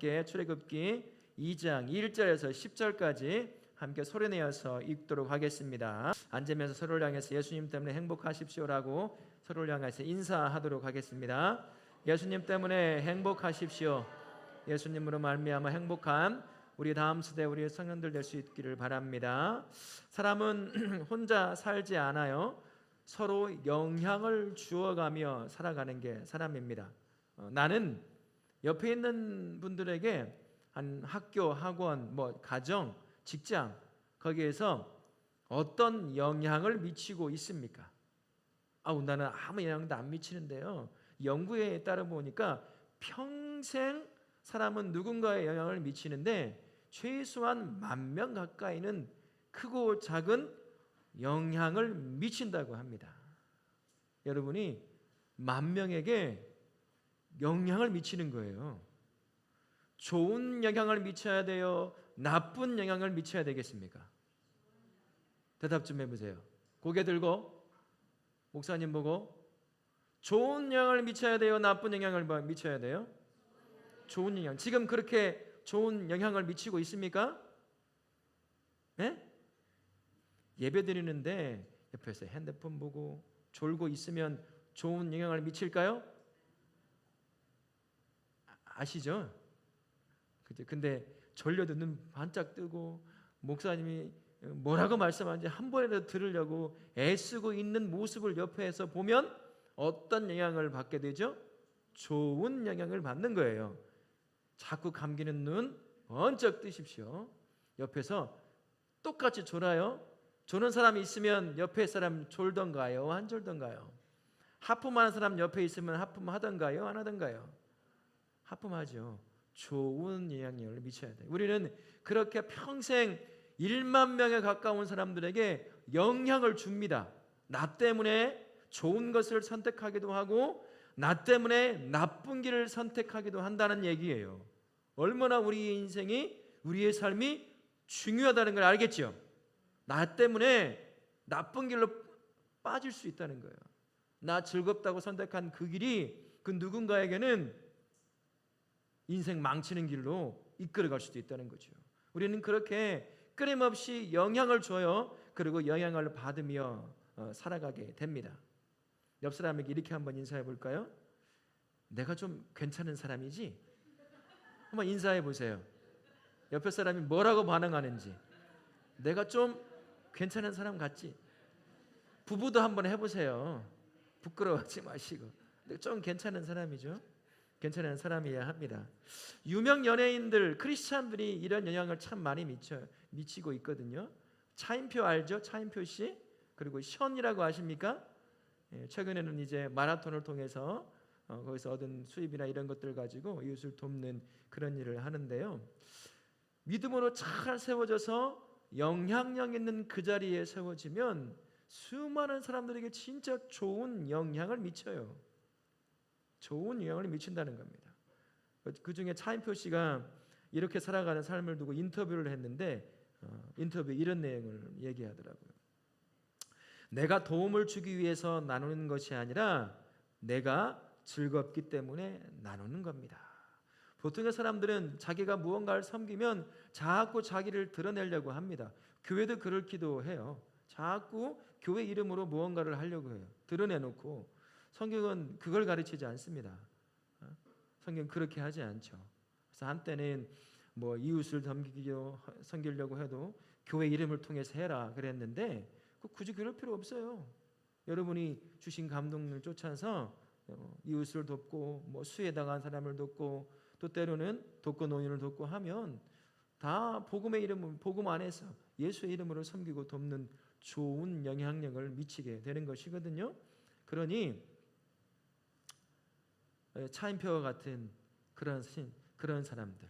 함께 출애굽기 2장 1절에서 10절까지 함께 소리내어서 읽도록 하겠습니다. 앉으면서 서로를 향해서 예수님 때문에 행복하십시오라고 서로를 향해서 인사하도록 하겠습니다. 예수님 때문에 행복하십시오. 예수님으로 말미암아 행복한 우리 다음 세대 우리 성년들 될 수 있기를 바랍니다. 사람은 혼자 살지 않아요. 서로 영향을 주어가며 살아가는 게 사람입니다. 어, 나는 옆에 있는 분들에게 한 학교, 학원, 뭐 가정, 직장 거기에서 어떤 영향을 미치고 있습니까? 아우 나는 아무 영향도 안 미치는데요. 연구에 따라 보니까 평생 사람은 누군가의 영향을 미치는데 최소한 만 명 가까이는 크고 작은 영향을 미친다고 합니다. 여러분이 만 명에게 영향을 미치는 거예요. 좋은 영향을 미쳐야 돼요. 나쁜 영향을 미쳐야 되겠습니까? 대답 좀 해보세요. 고개 들고 목사님 보고 좋은 영향을 미쳐야 돼요. 나쁜 영향을 뭐 미쳐야 돼요. 좋은 영향. 지금 그렇게 좋은 영향을 미치고 있습니까? 예? 예배 드리는데 옆에서 핸드폰 보고 졸고 있으면 좋은 영향을 미칠까요? 아- 아시죠? 그죠? 근데 졸려도 눈 반짝 뜨고 목사님이 뭐라고 말씀하는지 한 번이라도 들으려고 애쓰고 있는 모습을 옆에서 보면 어떤 영향을 받게 되죠? 좋은 영향을 받는 거예요. 자꾸 감기는 눈 번쩍 뜨십시오. 옆에서 똑같이 졸아요. 조는 사람이 있으면 옆에 사람 졸던가요? 안 졸던가요? 하품하는 사람 옆에 있으면 하품하던가요? 안 하던가요? 하품하죠. 좋은 영향력을 미쳐야 돼요. 우리는 그렇게 평생 1만 명에 가까운 사람들에게 영향을 줍니다. 나 때문에 좋은 것을 선택하기도 하고 나 때문에 나쁜 길을 선택하기도 한다는 얘기예요. 얼마나 우리의 인생이 우리의 삶이 중요하다는 걸 알겠죠. 나 때문에 나쁜 길로 빠질 수 있다는 거예요. 나 즐겁다고 선택한 그 길이 그 누군가에게는 인생 망치는 길로 이끌어갈 수도 있다는 거죠. 우리는 그렇게 끊임없이 영향을 줘요. 그리고 영향을 받으며 어, 살아가게 됩니다. 옆 사람에게 이렇게 한번 인사해 볼까요? 내가 좀 괜찮은 사람이지? 한번 인사해 보세요. 옆에 사람이 뭐라고 반응하는지. 내가 좀 괜찮은 사람 같지? 부부도 한번 해보세요. 부끄러워하지 마시고. 내가 좀 괜찮은 사람이죠. 괜찮은 사람이어야 합니다. 유명 연예인들, 크리스찬들이 이런 영향을 참 많이 미쳐 미치고 있거든요. 차인표 알죠? 차인표 씨 그리고 션이라고 아십니까? 예, 최근에는 이제 마라톤을 통해서 어, 거기서 얻은 수입이나 이런 것들 가지고 이웃을 돕는 그런 일을 하는데요. 믿음으로 잘 세워져서 영향력 있는 그 자리에 세워지면 수많은 사람들에게 진짜 좋은 영향을 미쳐요. 좋은 영향을 미친다는 겁니다. 그 중에 차인표 씨가 이렇게 살아가는 삶을 두고 인터뷰를 했는데 어, 인터뷰 이런 내용을 얘기하더라고요. 내가 도움을 주기 위해서 나누는 것이 아니라 내가 즐겁기 때문에 나누는 겁니다. 보통의 사람들은 자기가 무언가를 섬기면 자꾸 자기를 드러내려고 합니다. 교회도 그럴 기도 해요. 자꾸 교회 이름으로 무언가를 하려고 해요. 드러내놓고 성경은 그걸 가르치지 않습니다. 어? 성경 그렇게 하지 않죠. 그래서 한때는 뭐 이웃을 섬기려 섬기려고 해도 교회 이름을 통해서 해라 그랬는데 그 굳이 그럴 필요 없어요. 여러분이 주신 감동을 쫓아서 어, 이웃을 돕고 뭐 수혜 당한 사람을 돕고 또 때로는 독거 노인을 돕고 하면 다 복음의 이름 복음 안에서 예수의 이름으로 섬기고 돕는 좋은 영향력을 미치게 되는 것이거든요. 그러니 차인표와 같은 그런 신, 그런 사람들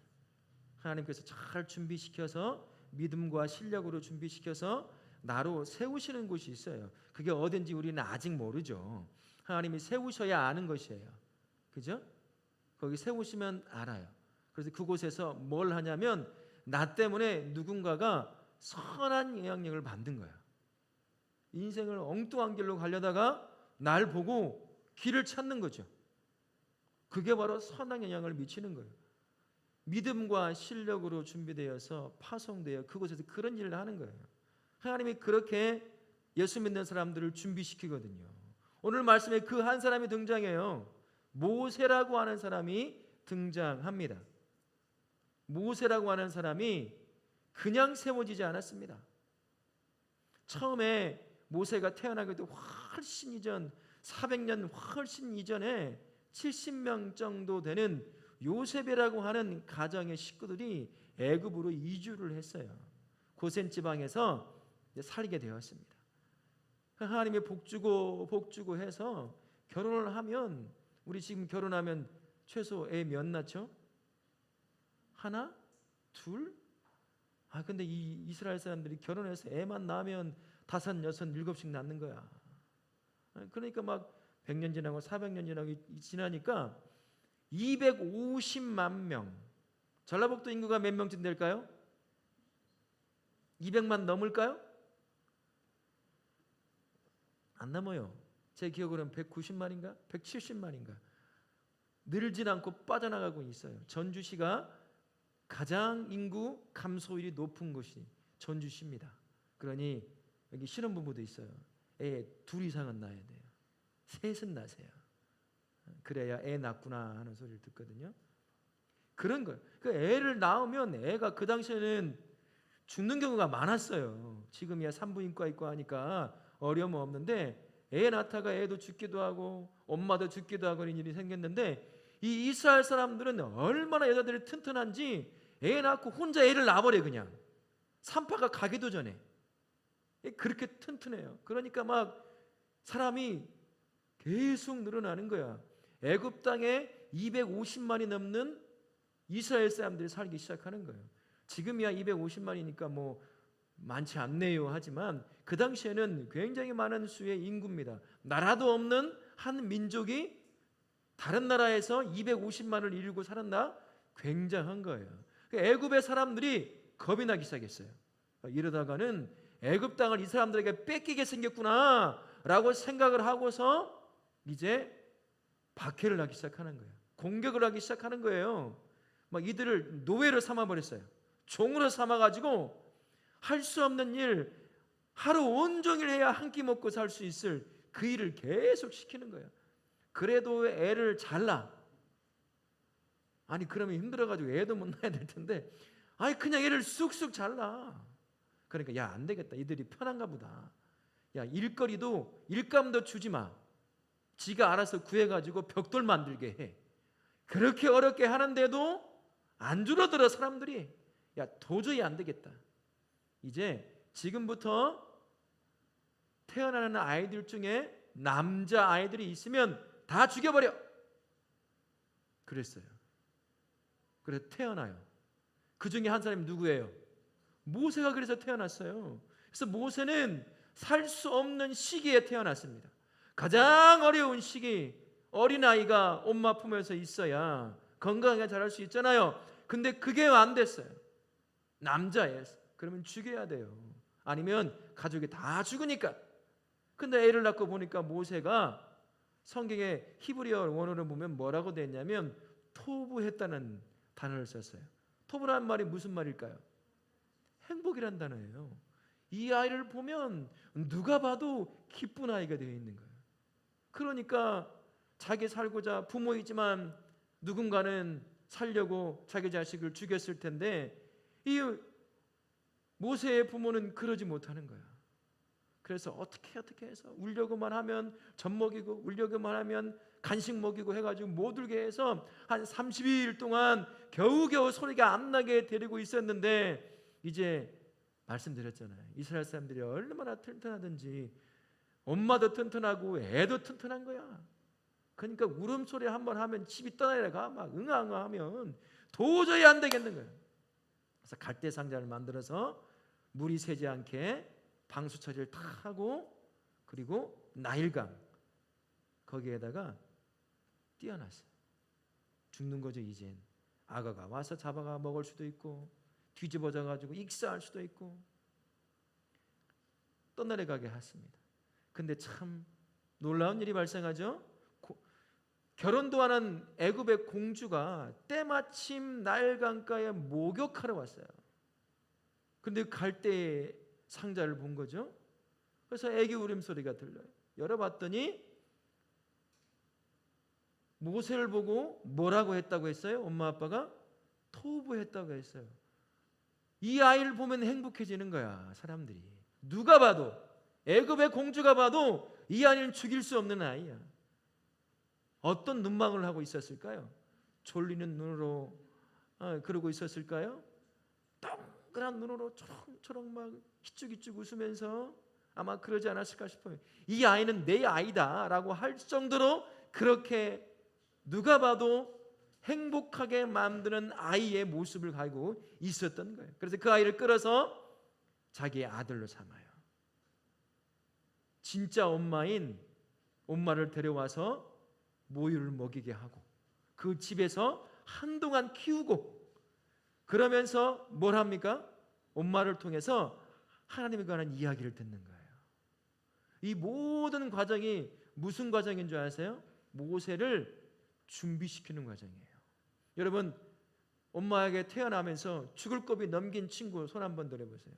하나님께서 잘 준비시켜서 믿음과 실력으로 준비시켜서 나로 세우시는 곳이 있어요. 그게 어딘지 우리는 아직 모르죠. 하나님이 세우셔야 아는 것이에요. 그죠? 거기 세우시면 알아요. 그래서 그곳에서 뭘 하냐면 나 때문에 누군가가 선한 영향력을 만든 거야. 인생을 엉뚱한 길로 가려다가 날 보고 길을 찾는 거죠. 그게 바로 선한 영향을 미치는 거예요. 믿음과 실력으로 준비되어서 파송되어 그곳에서 그런 일을 하는 거예요. 하나님이 그렇게 예수 믿는 사람들을 준비시키거든요. 오늘 말씀에 그 한 사람이 등장해요. 모세라고 하는 사람이 등장합니다. 모세라고 하는 사람이 그냥 세워지지 않았습니다. 처음에 모세가 태어나기도 훨씬 이전 400년 훨씬 이전에 70명 정도 되는 요셉이라고 하는 가정의 식구들이 애굽으로 이주를 했어요. 고센 지방에서 살게 되었습니다. 하나님의 복 주고 복 주고 해서 결혼을 하면 우리 지금 결혼하면 최소 애 몇 낳죠? 하나? 둘? 아 근데 이 이스라엘 사람들이 결혼해서 애만 낳으면 다섯, 여섯, 일곱씩 낳는 거야. 그러니까 막 100년 지나고 400년 지나고 지나니까 250만 명. 전라북도 인구가 몇 명쯤 될까요? 200만 넘을까요? 안 넘어요. 제 기억으로는 190만인가? 170만인가? 늘진 않고 빠져나가고 있어요. 전주시가 가장 인구 감소율이 높은 곳이 전주시입니다. 그러니 여기 신혼부부도 있어요. 애 둘 이상은 낳아야 돼요. 셋은 낳으세요. 그래야 애 낳구나 하는 소리를 듣거든요. 그런 거예요. 그 애를 낳으면 애가 그 당시에는 죽는 경우가 많았어요. 지금이야 산부인과 있고 하니까 어려움 없는데 애 낳다가 애도 죽기도 하고 엄마도 죽기도 하고 이런 일이 생겼는데 이 이스라엘 사람들은 얼마나 여자들이 튼튼한지 애 낳고 혼자 애를 낳아버려 그냥 산파가 가기도 전에 그렇게 튼튼해요. 그러니까 막 사람이 계속 늘어나는 거야. 애굽 땅에 250만이 넘는 이스라엘 사람들이 살기 시작하는 거예요. 지금이야 250만이니까 뭐 많지 않네요 하지만 그 당시에는 굉장히 많은 수의 인구입니다. 나라도 없는 한 민족이 다른 나라에서 250만을 이루고 살았나 굉장한 거예요. 그 애굽의 사람들이 겁이 나기 시작했어요. 이러다가는 애굽 땅을 이 사람들에게 뺏기게 생겼구나라고 생각을 하고서 이제 박해를 하기 시작하는 거예요. 공격을 하기 시작하는 거예요. 막 이들을 노예를 삼아 버렸어요. 종으로 삼아 가지고 할 수 없는 일 하루 온종일 해야 한 끼 먹고 살 수 있을 그 일을 계속 시키는 거예요. 그래도 애를 잘라. 아니 그러면 힘들어 가지고 애도 못 낳아야 될 텐데 아니 그냥 애를 쑥쑥 잘라. 그러니까 야 안 되겠다. 이들이 편한가 보다. 야 일거리도 일감도 주지 마. 지가 알아서 구해가지고 벽돌 만들게 해. 그렇게 어렵게 하는데도 안 줄어들어 사람들이. 야 도저히 안 되겠다. 이제 지금부터 태어나는 아이들 중에 남자 아이들이 있으면 다 죽여버려. 그랬어요. 그래서 태어나요. 그 중에 한 사람이 누구예요? 모세가 그래서 태어났어요. 그래서 모세는 살 수 없는 시기에 태어났습니다. 가장 어려운 시기 어린아이가 엄마 품에서 있어야 건강하게 자랄 수 있잖아요. 근데 그게 안 됐어요. 남자예요. 그러면 죽여야 돼요. 아니면 가족이 다 죽으니까. 근데 애를 낳고 보니까 모세가 성경의 히브리어 원어를 보면 뭐라고 됐냐면 토부했다는 단어를 썼어요. 토부라는 말이 무슨 말일까요? 행복이란 단어예요. 이 아이를 보면 누가 봐도 기쁜 아이가 되어 있는 거예요. 그러니까 자기 살고자 부모이지만 누군가는 살려고 자기 자식을 죽였을 텐데 이 모세의 부모는 그러지 못하는 거야. 그래서 어떻게 어떻게 해서 울려고만 하면 젖 먹이고 울려고만 하면 간식 먹이고 해가지고 못 울게 해서 한 30일 동안 겨우겨우 소리가 안 나게 데리고 있었는데 이제 말씀드렸잖아요. 이스라엘 사람들이 얼마나 튼튼하든지 엄마도 튼튼하고 애도 튼튼한 거야. 그러니까 울음소리 한 번 하면 집이 떠나려가 막 응아응아 하면 도저히 안 되겠는 거예요. 그래서 갈대 상자를 만들어서 물이 새지 않게 방수 처리를 다 하고 그리고 나일강 거기에다가 띄어놨어요. 죽는 거죠 이젠. 악어가 와서 잡아가 먹을 수도 있고 뒤집어져 가지고 익사할 수도 있고 떠내려가게 했습니다. 근데 참 놀라운 일이 발생하죠. 결혼도 하는 애굽의 공주가 때마침 나일 강가에 목욕하러 왔어요. 근데 갈때 상자를 본 거죠. 그래서 애기 울음소리가 들려요. 열어봤더니 모세를 보고 뭐라고 했다고 했어요? 엄마 아빠가 토부했다고 했어요. 이 아이를 보면 행복해지는 거야 사람들이. 누가 봐도 애굽의 공주가 봐도 이 아이는 죽일 수 없는 아이야. 어떤 눈망울을 하고 있었을까요? 졸리는 눈으로 아, 그러고 있었을까요? 동그란 눈으로 초롱초롱 막 희죽희죽 웃으면서 아마 그러지 않았을까 싶어요. 이 아이는 내 아이다라고 할 정도로 그렇게 누가 봐도 행복하게 만드는 아이의 모습을 가지고 있었던 거예요. 그래서 그 아이를 끌어서 자기의 아들로 삼아요. 진짜 엄마인 엄마를 데려와서 모유를 먹이게 하고 그 집에서 한동안 키우고 그러면서 뭘 합니까? 엄마를 통해서 하나님에 관한 이야기를 듣는 거예요. 이 모든 과정이 무슨 과정인 줄 아세요? 모세를 준비시키는 과정이에요. 여러분 엄마에게 태어나면서 죽을 겁이 넘긴 친구 손 한번 들어보세요.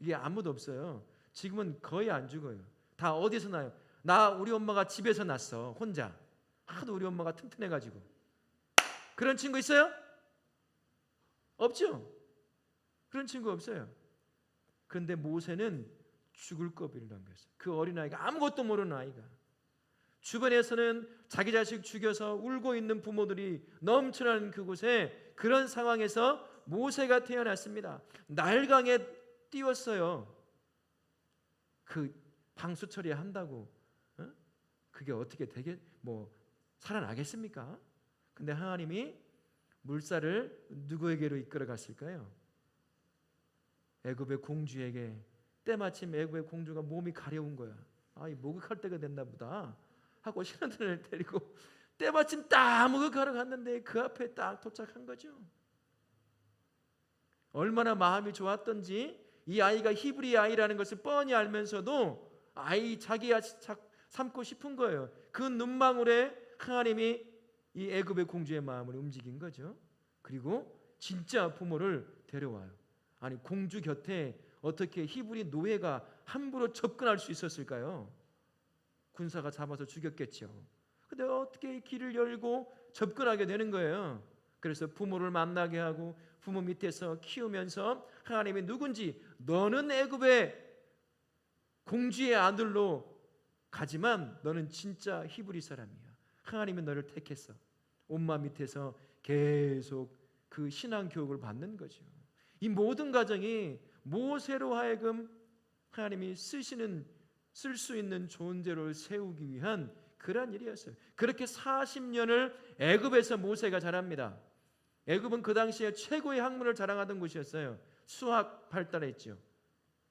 이게 아무도 없어요. 지금은 거의 안 죽어요. 다 어디서 나요? 나 우리 엄마가 집에서 났어 혼자. 하도 우리 엄마가 튼튼해 가지고 그런 친구 있어요? 없죠. 그런 친구 없어요. 그런데 모세는 죽을 거비를 넘겼어요. 그 어린 아이가 아무것도 모르는 아이가 주변에서는 자기 자식 죽여서 울고 있는 부모들이 넘쳐나는 그곳에 그런 상황에서 모세가 태어났습니다. 날강에 띄웠어요. 그 방수 처리한다고 어? 그게 어떻게 되게 뭐 살아나겠습니까? 근데 하나님이 물살을 누구에게로 이끌어 갔을까요? 애굽의 공주에게 때마침 애굽의 공주가 몸이 가려운 거야. 아, 이 목욕할 때가 됐나 보다. 하고 신하들을 데리고 때마침 딱 목욕하러 갔는데 그 앞에 딱 도착한 거죠. 얼마나 마음이 좋았던지 이 아이가 히브리 아이라는 것을 뻔히 알면서도 아이 자기 아이 삼고 싶은 거예요. 그 눈망울에 하나님이 이 애굽의 공주의 마음을 움직인 거죠. 그리고 진짜 부모를 데려와요. 아니 공주 곁에 어떻게 히브리 노예가 함부로 접근할 수 있었을까요? 군사가 잡아서 죽였겠죠. 근데 어떻게 길을 열고 접근하게 되는 거예요. 그래서 부모를 만나게 하고 부모 밑에서 키우면서 하나님이 누군지 너는 애굽의 공주의 아들로 가지만 너는 진짜 히브리 사람이야. 하나님은 너를 택했어. 엄마 밑에서 계속 그 신앙 교육을 받는 거죠. 이 모든 과정이 모세로 하여금 하나님이 쓰시는 쓸 수 있는 존재를 세우기 위한 그러한 일이었어요. 그렇게 40년을 애굽에서 모세가 자랍니다. 애굽은 그 당시에 최고의 학문을 자랑하던 곳이었어요. 수학 발달했죠.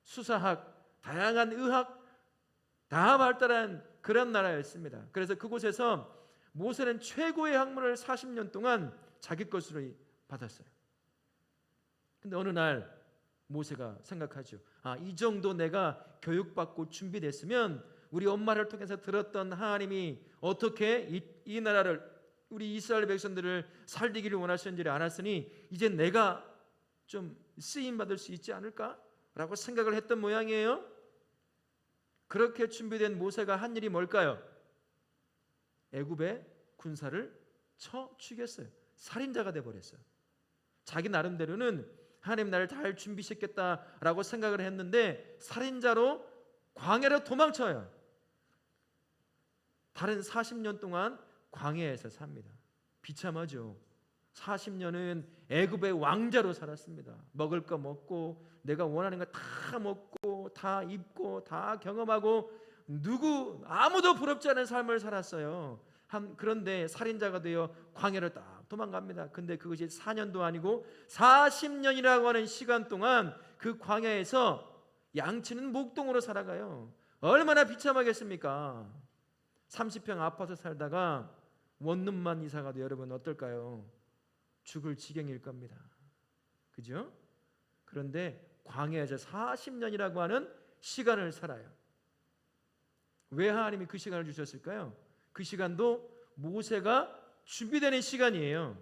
수사학, 다양한 의학 다 발달한 그런 나라였습니다. 그래서 그곳에서 모세는 최고의 학문을 40년 동안 자기 것으로 받았어요. 근데 어느 날 모세가 생각하죠. 아, 이 정도 내가 교육받고 준비됐으면 우리 엄마를 통해서 들었던 하나님이 어떻게 이, 이 나라를 우리 이스라엘 백성들을 살리기를 원하시는지를 알았으니 이제 내가 좀 쓰임 받을 수 있지 않을까라고 생각을 했던 모양이에요. 그렇게 준비된 모세가 한 일이 뭘까요? 애굽의 군사를 쳐 죽였어요. 살인자가 돼 버렸어요. 자기 나름대로는 하나님 나를 잘 준비시켰다라고 생각을 했는데 살인자로 광야로 도망쳐요. 다른 40년 동안 광야에서 삽니다. 비참하죠. 40년은 애굽의 왕자로 살았습니다. 먹을 거 먹고 내가 원하는 거 다 먹고 다 입고 다 경험하고 누구 아무도 부럽지 않은 삶을 살았어요. 한, 그런데 살인자가 되어 광야를 딱 도망갑니다. 근데 그것이 4년도 아니고 40년이라고 하는 시간 동안 그 광야에서 양치는 목동으로 살아가요. 얼마나 비참하겠습니까? 30평 아파트 살다가 원룸만 이사가도 여러분 어떨까요? 죽을 지경일 겁니다. 그죠? 그런데 광야에서 40년이라고 하는 시간을 살아요. 왜 하나님이 그 시간을 주셨을까요? 그 시간도 모세가 준비되는 시간이에요.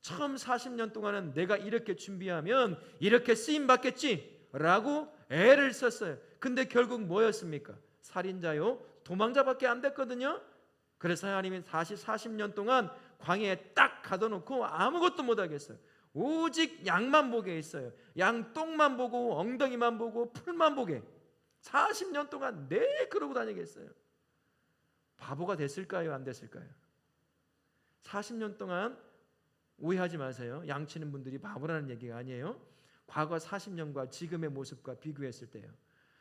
처음 40년 동안은 내가 이렇게 준비하면 이렇게 쓰임 받겠지라고 애를 썼어요. 근데 결국 뭐였습니까? 살인자요, 도망자밖에 안 됐거든요. 그래서 하나님이 다시 40년 동안 광야에 딱 가둬놓고 아무것도 못 하겠어요. 오직 양만 보게 했어요. 양 똥만 보고 엉덩이만 보고 풀만 보게. 40년 동안 내 그러고 다니겠어요. 바보가 됐을까요? 안 됐을까요? 40년 동안 오해하지 마세요. 양치는 분들이 바보라는 얘기가 아니에요. 과거 40년과 지금의 모습과 비교했을 때요.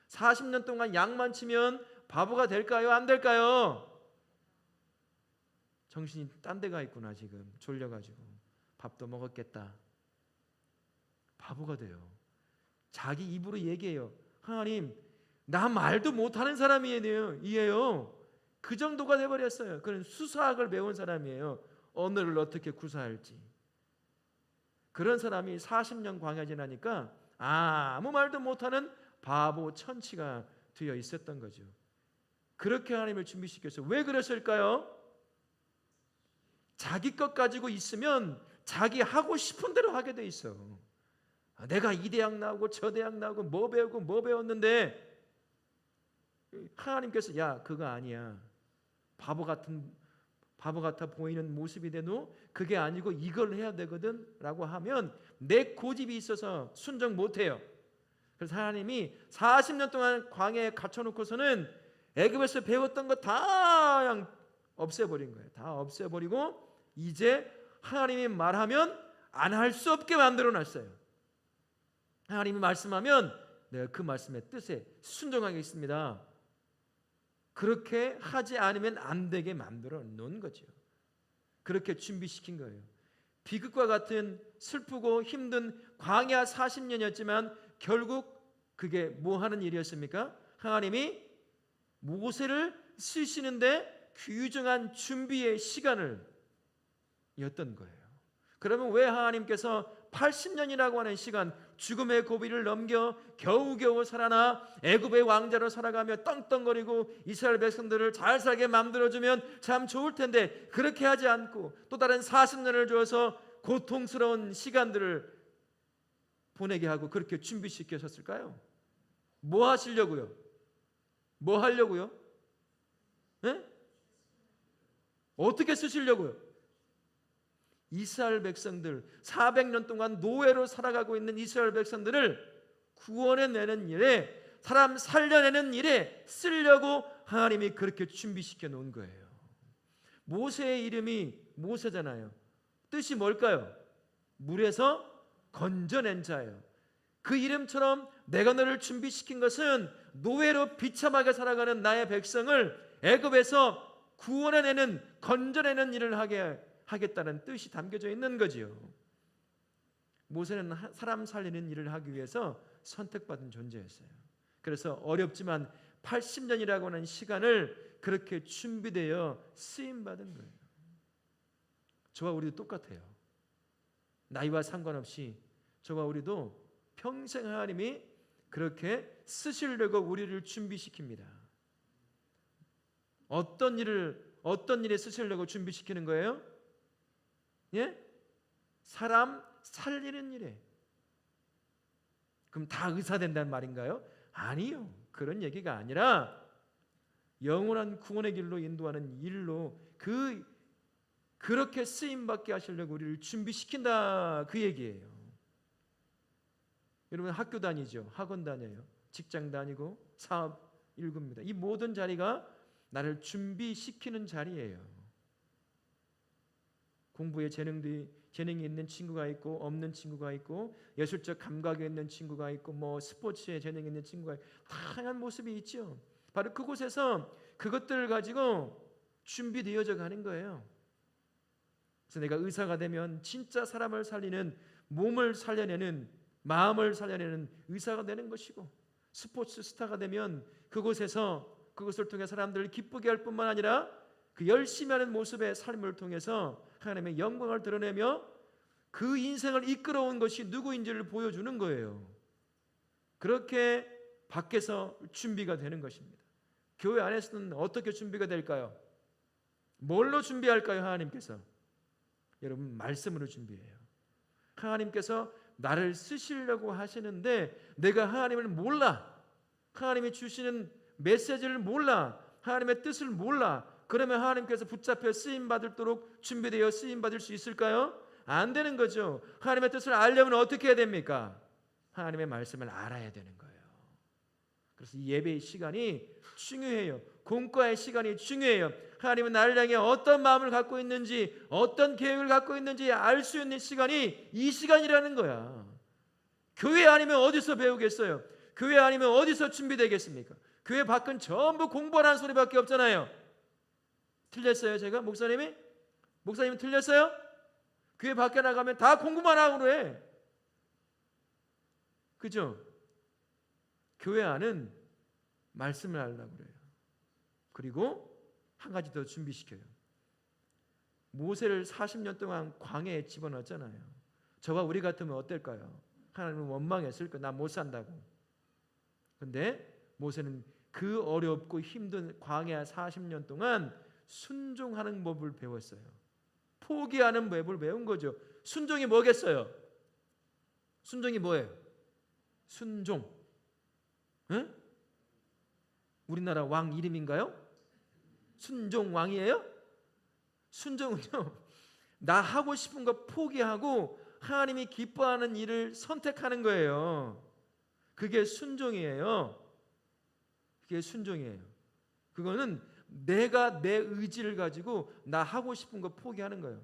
40년 동안 양만 치면 바보가 될까요? 안 될까요? 정신이 딴 데가 있구나 지금 졸려가지고 밥도 먹었겠다. 바보가 돼요. 자기 입으로 얘기해요. 하나님 나 말도 못하는 사람이에요. 이에요. 그 정도가 돼버렸어요. 그는 수사학을 배운 사람이에요. 언어를 어떻게 구사할지. 그런 사람이 40년 광야 지나니까 아무 말도 못하는 바보 천치가 되어 있었던 거죠. 그렇게 하나님을 준비시켰어요. 왜 그랬을까요? 자기 것 가지고 있으면 자기 하고 싶은 대로 하게 돼 있어. 아, 내가 이 대학 나오고 저 대학 나오고 뭐 배우고 뭐 배웠는데 하나님께서 야 그거 아니야. 바보 같은 바보 같아 보이는 모습이 돼도 그게 아니고 이걸 해야 되거든라고 하면 내 고집이 있어서 순종 못 해요. 그래서 하나님이 40년 동안 광야에 갇혀 놓고서는 애굽에서 배웠던 거 다 없애버린 거예요. 다 없애버리고 이제 하나님이 말하면 안 할 수 없게 만들어 놨어요. 하나님이 말씀하면 내가 그 말씀의 뜻에 순종하겠습니다. 그렇게 하지 않으면 안 되게 만들어 놓은 거죠. 그렇게 준비시킨 거예요. 비극과 같은 슬프고 힘든 광야 40년이었지만 결국 그게 뭐 하는 일이었습니까? 하나님이 모세를 쓰시는데 귀중한 준비의 시간을 였던 거예요. 그러면 왜 하나님께서 80년이라고 하는 시간 죽음의 고비를 넘겨 겨우겨우 살아나 애굽의 왕자로 살아가며 떵떵거리고 이스라엘 백성들을 잘 살게 만들어 주면 참 좋을 텐데 그렇게 하지 않고 또 다른 40년을 주어서 고통스러운 시간들을 보내게 하고 그렇게 준비시켜셨을까요? 뭐 하시려고요? 뭐 하려고요? 네? 어떻게 쓰시려고요? 이스라엘 백성들 400년 동안 노예로 살아가고 있는 이스라엘 백성들을 구원해 내는 일에 사람 살려내는 일에 쓰려고 하나님이 그렇게 준비시켜 놓은 거예요. 모세의 이름이 모세잖아요. 뜻이 뭘까요? 물에서 건져낸 자예요. 그 이름처럼 내가 너를 준비시킨 것은 노예로 비참하게 살아가는 나의 백성을 애굽에서 구원해내는 건져내는 일을 하게 하겠다는 뜻이 담겨져 있는 거지요. 모세는 사람 살리는 일을 하기 위해서 선택받은 존재였어요. 그래서 어렵지만 80년이라고 하는 시간을 그렇게 준비되어 쓰임 받은 거예요. 저와 우리도 똑같아요. 나이와 상관없이 저와 우리도 평생 하나님이 그렇게 쓰시려고 우리를 준비시킵니다. 어떤 일을 어떤 일에 쓰시려고 준비시키는 거예요? 예? 사람 살리는 일에. 그럼 다 의사 된다는 말인가요? 아니요. 그런 얘기가 아니라 영원한 구원의 길로 인도하는 일로 그 그렇게 쓰임 받게 하시려고 우리를 준비시킨다 그 얘기예요. 여러분 학교 다니죠. 학원 다녀요. 직장 다니고 사업 일굽니다. 이 모든 자리가 나를 준비시키는 자리예요. 공부에 재능이 재능이 있는 친구가 있고 없는 친구가 있고 예술적 감각이 있는 친구가 있고 뭐 스포츠에 재능이 있는 친구가 있고 다양한 모습이 있죠. 바로 그곳에서 그것들을 가지고 준비되어져 가는 거예요. 그래서 내가 의사가 되면 진짜 사람을 살리는 몸을 살려내는 마음을 살려내는 의사가 되는 것이고 스포츠 스타가 되면 그곳에서 그것을 통해 사람들을 기쁘게 할 뿐만 아니라 그 열심히 하는 모습의 삶을 통해서 하나님의 영광을 드러내며 그 인생을 이끌어온 것이 누구인지를 보여주는 거예요. 그렇게 밖에서 준비가 되는 것입니다. 교회 안에서는 어떻게 준비가 될까요? 뭘로 준비할까요, 하나님께서? 여러분 말씀으로 준비해요. 하나님께서 나를 쓰시려고 하시는데 내가 하나님을 몰라. 하나님이 주시는 메시지를 몰라. 하나님의 뜻을 몰라. 그러면 하나님께서 붙잡혀 쓰임 받을도록 준비되어 쓰임 받을 수 있을까요? 안 되는 거죠. 하나님의 뜻을 알려면 어떻게 해야 됩니까? 하나님의 말씀을 알아야 되는 거예요. 그래서 이 예배의 시간이 중요해요. 공과의 시간이 중요해요. 하나님은 나를 향해 어떤 마음을 갖고 있는지, 어떤 계획을 갖고 있는지 알 수 있는 시간이 이 시간이라는 거야. 교회 아니면 어디서 배우겠어요? 교회 아니면 어디서 준비되겠습니까? 교회 밖은 전부 공부하라는 소리밖에 없잖아요. 틀렸어요, 제가? 목사님이? 목사님이 틀렸어요? 교회 밖에 나가면 다 공부만 하고 그래. 그죠? 교회 안은 말씀을 하려고 그래요. 그리고 한 가지 더 준비시켜요. 모세를 40년 동안 광야에 집어넣었잖아요. 저와 우리 같으면 어떨까요? 하나님은 원망했을 거야. 나못 산다고. 근데 모세는 그 어렵고 힘든 광야 40년 동안 순종하는 법을 배웠어요. 포기하는 법을 배운 거죠. 순종이 뭐겠어요? 순종이 뭐예요? 순종. 응? 우리나라 왕 이름인가요? 순종 왕이에요? 순종은요. 나 하고 싶은 거 포기하고 하나님이 기뻐하는 일을 선택하는 거예요. 그게 순종이에요. 그게 순종이에요. 그거는 내가 내 의지를 가지고 나 하고 싶은 거 포기하는 거예요.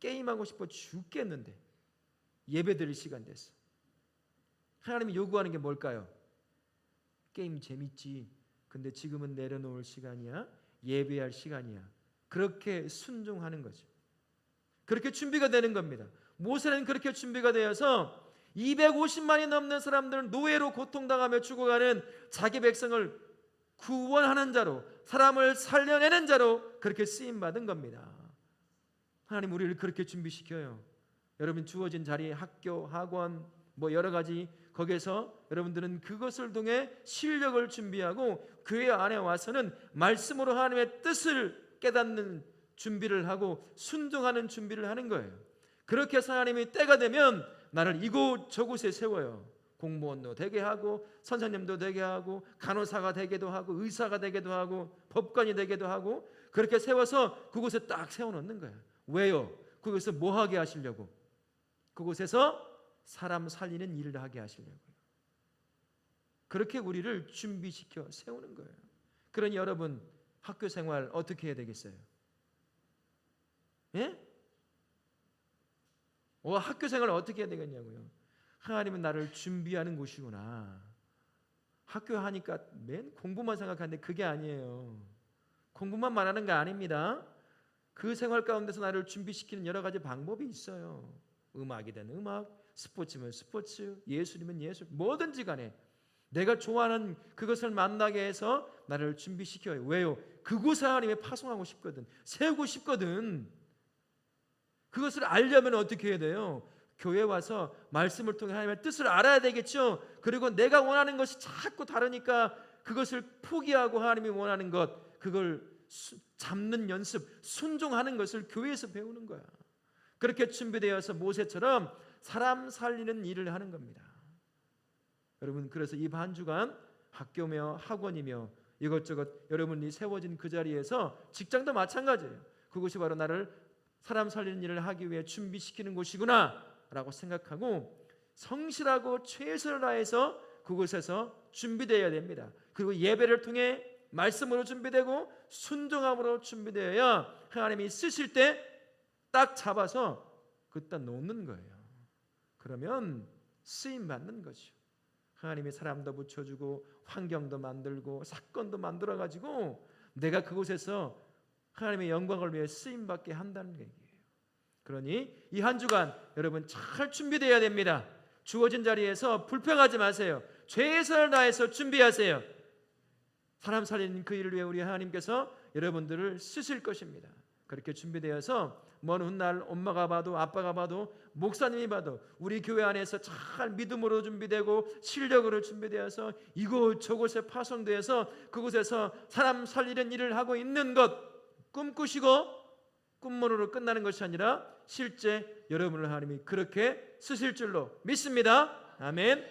게임하고 싶어 죽겠는데 예배 드릴 시간 됐어. 하나님이 요구하는 게 뭘까요? 게임 재밌지. 근데 지금은 내려놓을 시간이야. 예배할 시간이야. 그렇게 순종하는 거죠. 그렇게 준비가 되는 겁니다. 모세는 그렇게 준비가 되어서 250만이 넘는 사람들은 노예로 고통당하며 죽어가는 자기 백성을 구원하는 자로 사람을 살려내는 자로 그렇게 쓰임 받은 겁니다. 하나님 우리를 그렇게 준비시켜요. 여러분 주어진 자리 학교, 학원 뭐 여러 가지 거기에서 여러분들은 그것을 통해 실력을 준비하고 교회 안에 와서는 말씀으로 하나님의 뜻을 깨닫는 준비를 하고 순종하는 준비를 하는 거예요. 그렇게 해서 하나님이 때가 되면 나를 이곳 저곳에 세워요. 공무원도 되게 하고 선생님도 되게 하고 간호사가 되게도 하고 의사가 되게도 하고 법관이 되게도 하고 그렇게 세워서 그곳에 딱 세워놓는 거예요. 왜요? 그곳에서 뭐 하게 하시려고? 그곳에서 사람 살리는 일을 하게 하시려고요. 그렇게 우리를 준비시켜 세우는 거예요. 그러니 여러분 학교 생활 어떻게 해야 되겠어요? 예? 어, 학교 생활 어떻게 해야 되겠냐고요? 하나님은 나를 준비하는 곳이구나. 학교 하니까 맨 공부만 생각하는데 그게 아니에요. 공부만 말하는 게 아닙니다. 그 생활 가운데서 나를 준비시키는 여러 가지 방법이 있어요. 음악이든 음악, 스포츠면 스포츠, 예술이면 예술, 뭐든지 간에 내가 좋아하는 그것을 만나게 해서 나를 준비시켜요. 왜요? 그곳에 하나님의 파송하고 싶거든. 세우고 싶거든. 그것을 알려면 어떻게 해야 돼요? 교회 와서 말씀을 통해 하나님의 뜻을 알아야 되겠죠. 그리고 내가 원하는 것이 자꾸 다르니까 그것을 포기하고 하나님이 원하는 것 그걸 수, 잡는 연습, 순종하는 것을 교회에서 배우는 거야. 그렇게 준비되어서 모세처럼 사람 살리는 일을 하는 겁니다. 여러분 그래서 이 반 주간 학교며 학원이며 이것저것 여러분이 세워진 그 자리에서 직장도 마찬가지예요. 그것이 바로 나를 사람 살리는 일을 하기 위해 준비시키는 곳이구나 라고 생각하고 성실하고 최선을 다해서 그곳에서 준비되어야 됩니다. 그리고 예배를 통해 말씀으로 준비되고 순종함으로 준비되어야 하나님이 쓰실 때 딱 잡아서 그따 놓는 거예요. 그러면 쓰임 받는 거죠. 하나님이 사람도 붙여주고 환경도 만들고 사건도 만들어 가지고 내가 그곳에서 하나님의 영광을 위해 쓰임 받게 한다는 얘기예요. 그러니 이 한 주간 여러분 잘 준비되어야 됩니다. 주어진 자리에서 불평하지 마세요. 최선을 다해서 준비하세요. 사람 살리는 그 일을 위해 우리 하나님께서 여러분들을 쓰실 것입니다. 그렇게 준비되어서 먼 훗날 엄마가 봐도 아빠가 봐도 목사님이 봐도 우리 교회 안에서 잘 믿음으로 준비되고 실력으로 준비되어서 이곳 저곳에 파송되어서 그곳에서 사람 살리는 일을 하고 있는 것 꿈꾸시고 꿈으로 끝나는 것이 아니라 실제 여러분을 하나님이 그렇게 쓰실 줄로 믿습니다. 아멘.